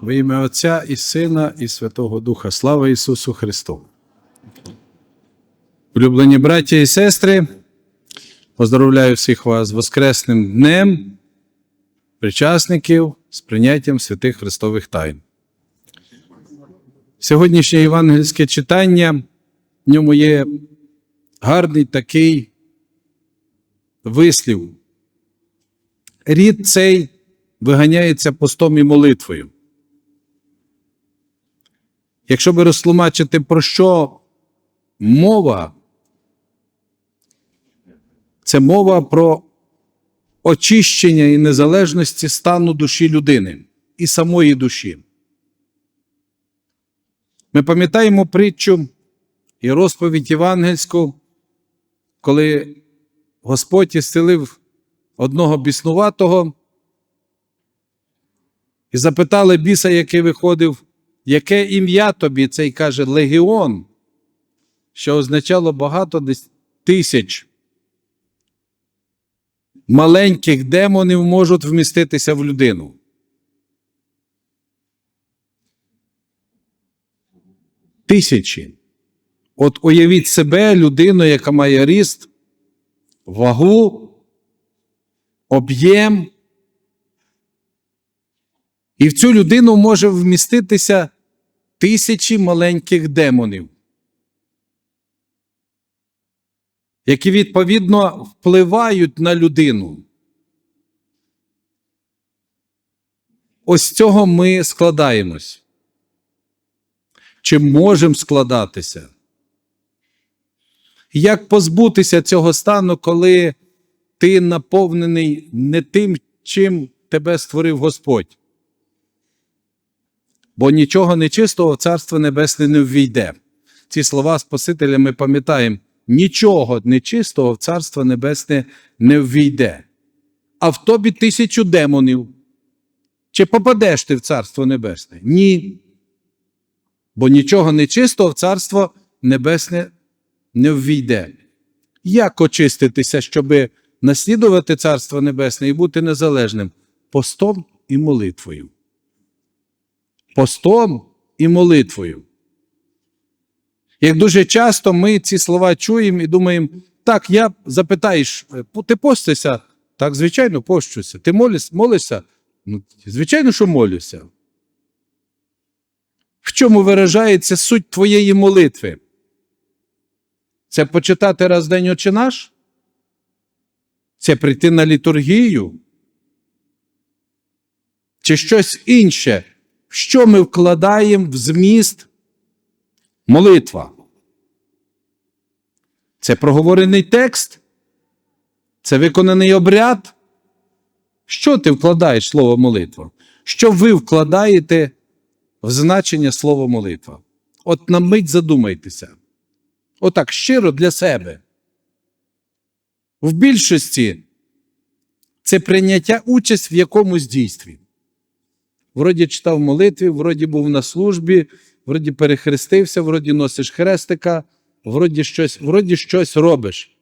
Во ім'я Отця і Сина, і Святого Духа. Слава Ісусу Христу. Улюблені браття і сестри, поздравляю всіх вас з Воскресним днем, причасників з прийняттям святих Христових тайн. Сьогоднішнє євангельське читання, в ньому є гарний такий вислів. Рід цей виганяється постом і молитвою. Якщо би розтлумачити, про що мова, це мова про очищення і незалежності стану душі людини і самої душі. Ми пам'ятаємо притчу і розповідь євангельську, коли Господь ісцелив одного біснуватого і запитали біса, який виходив, яке ім'я тобі? Цей каже Легіон, що означало багато десь тисяч. Маленьких демонів можуть вміститися в людину. Тисячі. От уявіть себе, людину, яка має ріст, вагу, об'єм. І в цю людину може вміститися тисячі маленьких демонів, які відповідно впливають на людину. Ось цього ми складаємось. Чи можемо складатися? Як позбутися цього стану, коли ти наповнений не тим, чим тебе створив Господь? Бо нічого нечистого в Царство Небесне не ввійде. Ці слова Спасителя ми пам'ятаємо: нічого нечистого в Царство Небесне не ввійде. А в тобі тисячу демонів. Чи попадеш ти в Царство Небесне? Ні. Бо нічого нечистого в Царство Небесне не ввійде. Як очиститися, щоб наслідувати Царство Небесне і бути незалежним? Постом і молитвою. Постом і молитвою. Як дуже часто ми ці слова чуємо і думаємо, так, я запитаєш, ти постишся? Так, звичайно, пощуся. Ти молиш, молишся? Ну, звичайно, що молюся. В чому виражається суть твоєї молитви? Це почитати раз в день очі наш? Це прийти на літургію? Чи щось інше? Що ми вкладаємо в зміст молитва? Це проговорений текст? Це виконаний обряд? Що ти вкладаєш слово молитва? Що ви вкладаєте в значення слова молитва? От на мить задумайтеся. Отак щиро для себе. В більшості це прийняття участь в якомусь дійстві. Вроді читав молитві, вроді був на службі, вроді перехрестився, вроді носиш хрестика, вроді щось, вроді щось робиш.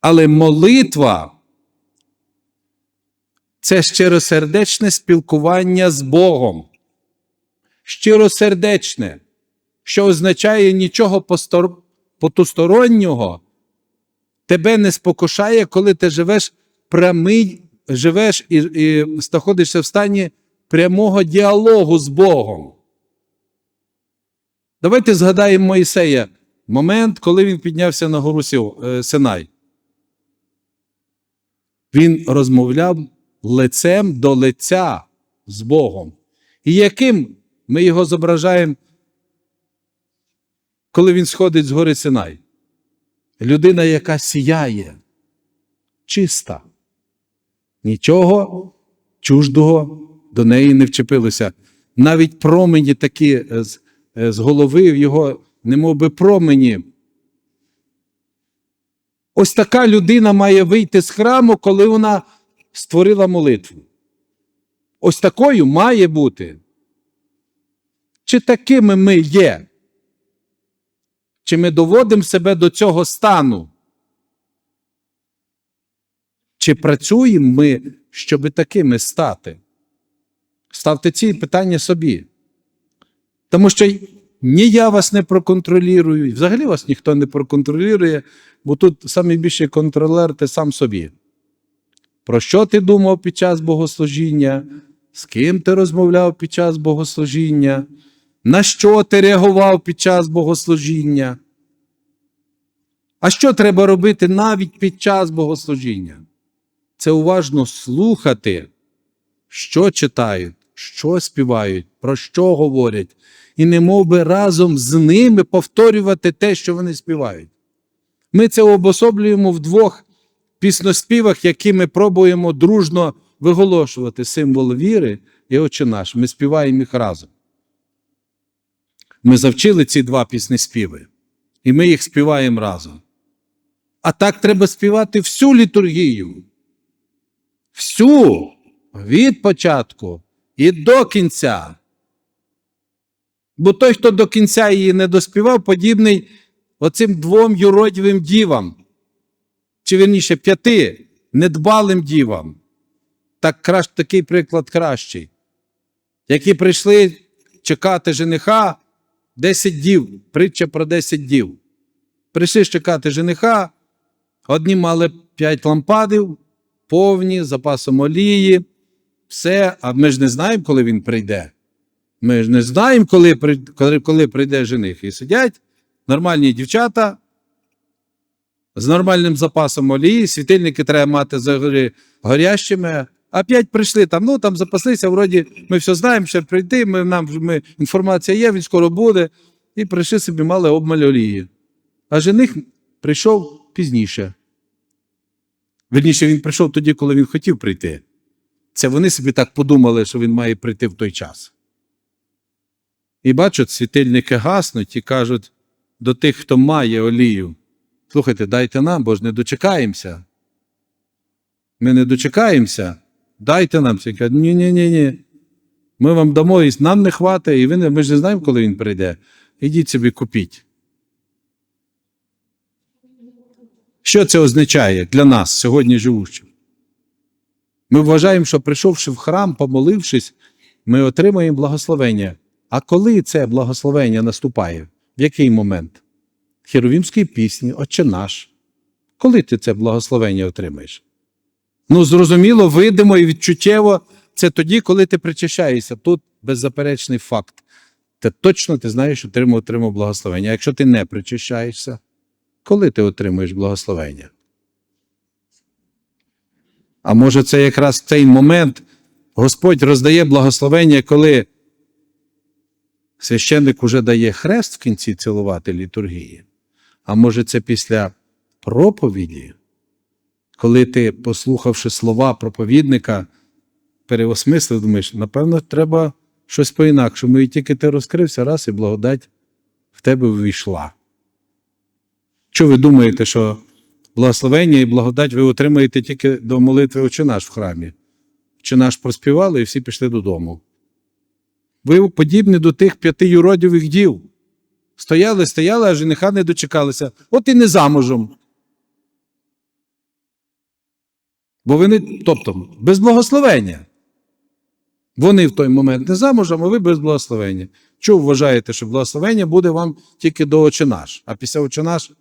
Але молитва це щиросердечне спілкування з Богом. Щиросердечне, що означає нічого потустороннього, тебе не спокушає, коли ти живеш прямий, живеш і, і знаходишся в стані прямого діалогу з Богом. Давайте згадаємо Моїсея, момент, коли він піднявся на гору Синай. Він розмовляв лицем до лиця з Богом. І яким ми його зображаємо, коли він сходить з гори Синай? Людина, яка сіяє, чиста. Нічого чуждого до неї не вчепилося. Навіть промені такі з, з голови в його, немов би промені. Ось така людина має вийти з храму, коли вона створила молитву. Ось такою має бути. Чи такими ми є? Чи ми доводимо себе до цього стану? Чи працюємо ми, щоб такими стати? Ставте ці питання собі. Тому що ні я вас не проконтролюю, взагалі вас ніхто не проконтролює, бо тут найбільший контролер ти сам собі. Про що ти думав під час богослужіння? З ким ти розмовляв під час богослужіння? На що ти реагував під час богослужіння? А що треба робити навіть під час богослужіння? Це уважно слухати, що читають, що співають, про що говорять, і не мов би разом з ними повторювати те, що вони співають. Ми це обособлюємо в двох пісноспівах, які ми пробуємо дружно виголошувати символ віри і Отче наш. Ми співаємо їх разом. Ми завчили ці два піснеспіви, і ми їх співаємо разом. А так треба співати всю літургію. Всю від початку і до кінця. Бо той, хто до кінця її не доспівав, подібний оцим двом юродівим дівам, чи вірніше п'яти недбалим дівам. Так кращ, такий приклад кращий, які прийшли чекати жениха 10 дів, притча про 10 дів. Прийшли чекати жениха, одні мали 5 лампадів, повні, запасом олії, все, а ми ж не знаємо, коли він прийде. Ми ж не знаємо, коли, коли, коли прийде жених. І сидять нормальні дівчата з нормальним запасом олії, світильники треба мати загорі горящими, а п'ять прийшли там, ну там запаслися, вроді ми все знаємо, ще прийти, ми, нам, ми, інформація є, він скоро буде. І прийшли собі, мали обмаль олії. А жених прийшов пізніше. Вірніше, він прийшов тоді, коли він хотів прийти. Це вони собі так подумали, що він має прийти в той час. І бачать, світильники гаснуть і кажуть до тих, хто має олію. Слухайте, дайте нам, бо ж не дочекаємося. Ми не дочекаємося. Дайте нам. Всі кажуть, ні, ні, ні, ні. Ми вам дамо, і нам не хватить, і ви ми ж не знаємо, коли він прийде. Ідіть собі купіть. Що це означає для нас, сьогодні живучих? Ми вважаємо, що прийшовши в храм, помолившись, ми отримаємо благословення. А коли це благословення наступає? В який момент? В Херовімській пісні, Отче наш. Коли ти це благословення отримаєш? Ну, зрозуміло, видимо і відчуттєво це тоді, коли ти причащаєшся. Тут беззаперечний факт. Ти точно ти знаєш, що отримав, отримав благословення. А якщо ти не причащаєшся, коли ти отримуєш благословення? А може, це якраз цей момент Господь роздає благословення, коли священник уже дає хрест в кінці цілувати літургії. А може, це після проповіді, коли ти, послухавши слова проповідника, переосмислив, думаєш, напевно, треба щось по-інакшому. І тільки ти розкрився раз, і благодать в тебе ввійшла. Що ви думаєте, що благословення і благодать ви отримаєте тільки до молитви «Отче наш» в храмі? «Отче наш» проспівали і всі пішли додому. Ви подібні до тих п'яти юродівих дів. Стояли, стояли, а жениха не дочекалися. От і не замужем. Бо вони, тобто, без благословення. Вони в той момент не замужем, а ви без благословення. Чого вважаєте, що благословення буде вам тільки до «Отче наш», а після «Отче наш»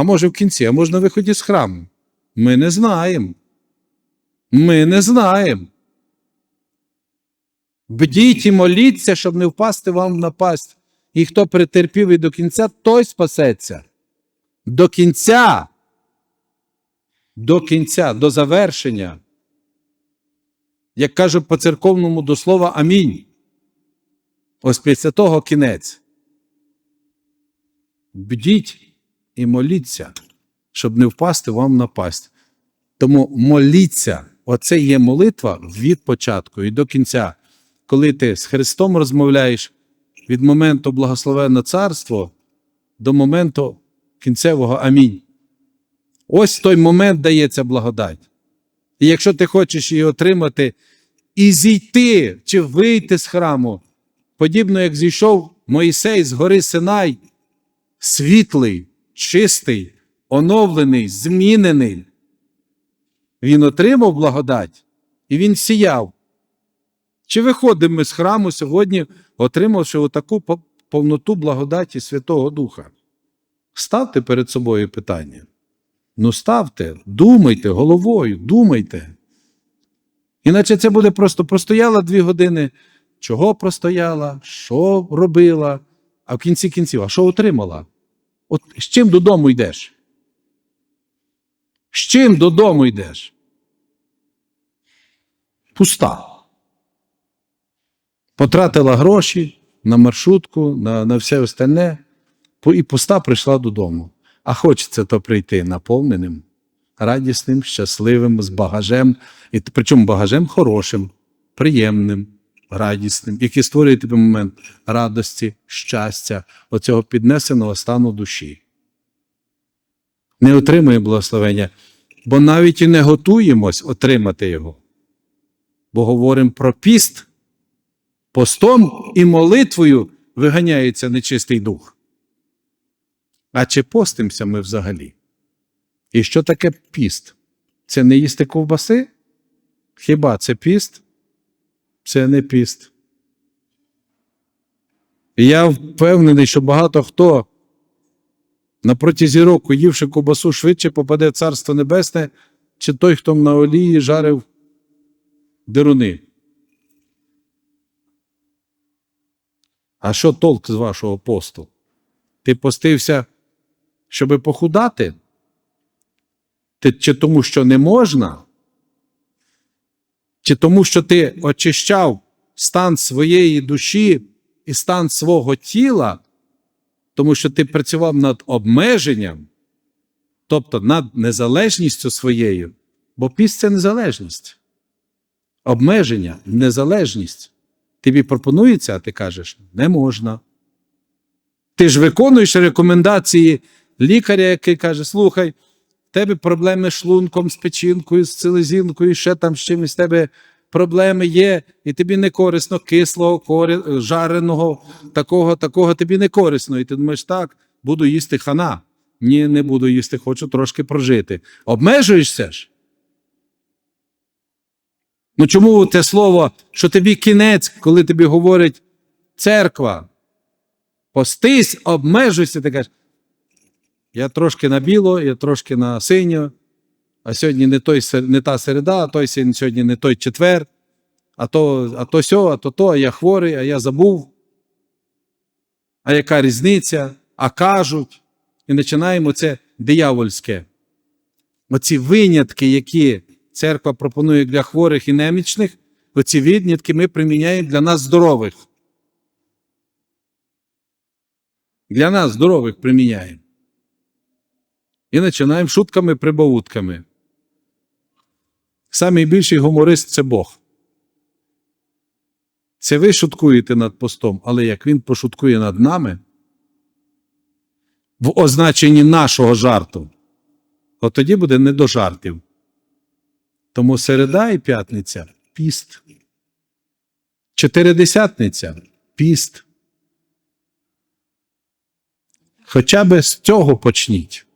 А може в кінці, а може на виході з храму. Ми не знаємо. Ми не знаємо. Бдіть і моліться, щоб не впасти вам в напасть. І хто претерпів і до кінця, той спасеться. До кінця. До кінця, до завершення. Як кажуть по церковному до слова амінь. Ось після того кінець. Бдіть і моліться, щоб не впасти вам на пасть. Тому моліться, оце є молитва від початку і до кінця. Коли ти з Христом розмовляєш від моменту благословенне царство до моменту кінцевого амінь. Ось той момент дається благодать. І якщо ти хочеш її отримати і зійти чи вийти з храму, подібно як зійшов Моїсей з гори Синай, світлий, чистий, оновлений, змінений. Він отримав благодать і він сіяв. Чи виходимо ми з храму сьогодні, отримавши отаку повноту благодаті Святого Духа? Ставте перед собою питання. Ну, ставте, думайте головою, думайте. Іначе це буде просто простояла дві години. Чого простояла, що робила, а в кінці кінців, а що отримала? От з чим додому йдеш? З чим додому йдеш? Пуста. Потратила гроші на маршрутку, на, на все остальне, і пуста прийшла додому. А хочеться то прийти наповненим, радісним, щасливим, з багажем, і причому багажем хорошим, приємним, радісним, який створює тобі момент радості, щастя, оцього піднесеного стану душі. Не отримує благословення, бо навіть і не готуємось отримати його. Бо говоримо про піст, постом і молитвою виганяється нечистий дух. А чи постимося ми взагалі? І що таке піст? Це не їсти ковбаси? Хіба це піст? Це не піст. І я впевнений, що багато хто на протязі року, ївши ковбасу, швидше попаде в Царство Небесне, чи той, хто на олії жарив деруни. А що толк з вашого посту? Ти постився, щоби похудати? Ти, чи тому, що не можна? Чи тому, що ти очищав стан своєї душі і стан свого тіла, тому що ти працював над обмеженням, тобто над незалежністю своєю, бо піст це незалежність. Обмеження, незалежність. Тобі пропонується, а ти кажеш, не можна. Ти ж виконуєш рекомендації лікаря, який каже: слухай, в тебе проблеми з шлунком, з печінкою, з селезінкою, ще там з чимось в тебе проблеми є, і тобі не корисно кислого, кори, жареного, такого, такого, тобі не корисно. І ти думаєш, так, буду їсти хана. Ні, не буду їсти, хочу трошки прожити. Обмежуєшся ж? Ну чому те слово, що тобі кінець, коли тобі говорить церква? Постись, обмежуйся, ти кажеш. Я трошки на біло, я трошки на синьо, а сьогодні не, той, не та середа, а той сьогодні не той четвер, а то, а то сьо, а то то, а я хворий, а я забув. А яка різниця? А кажуть. І починаємо це диявольське. Оці винятки, які церква пропонує для хворих і немічних, оці винятки ми приміняємо для нас здорових. Для нас здорових приміняємо. І починаємо шутками прибаутками. Самий більший гуморист це Бог. Це ви шуткуєте над постом, але як він пошуткує над нами в означенні нашого жарту, от тоді буде не до жартів. Тому середа і п'ятниця піст. Чотиридесятниця піст. Хоча би з цього почніть.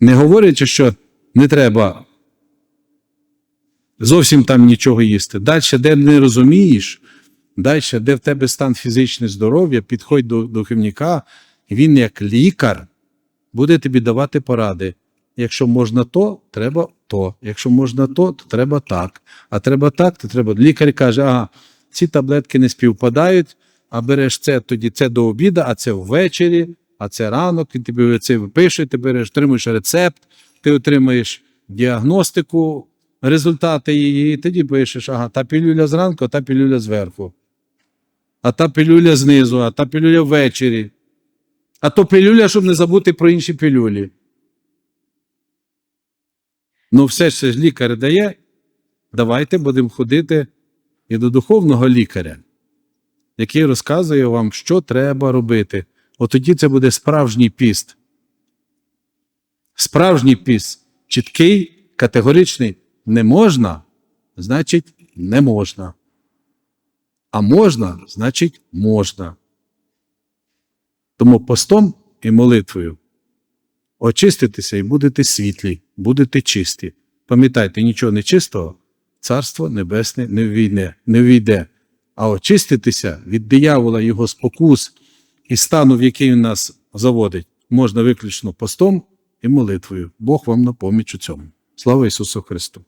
Не говорячи, що не треба зовсім там нічого їсти. Далі, де не розумієш, далі, де в тебе стан фізичне здоров'я, підходь до духовника, і він, як лікар, буде тобі давати поради. Якщо можна то, треба то. Якщо можна то, то треба так. А треба так, то треба. Лікар каже, ага, ці таблетки не співпадають, а береш це тоді це до обіду, а це ввечері, а це ранок, і тобі це випишуть, ти береш, отримуєш рецепт, ти отримуєш діагностику, результати її, і тоді пишеш, ага, та пілюля зранку, а та пілюля зверху. А та пілюля знизу, а та пілюля ввечері. А то пілюля, щоб не забути про інші пілюлі. Ну, все ж лікар дає. Давайте будемо ходити і до духовного лікаря, який розказує вам, що треба робити. От тоді це буде справжній піст. Справжній піст. Чіткий, категоричний. Не можна, значить, не можна. А можна, значить, можна. Тому постом і молитвою очиститеся і будете світлі, будете чисті. Пам'ятайте, нічого нечистого, Царство Небесне не війде, не війде. А очиститися від диявола, його спокус і стану, в який він нас заводить, можна виключно постом і молитвою. Бог вам на поміч у цьому. Слава Ісусу Христу!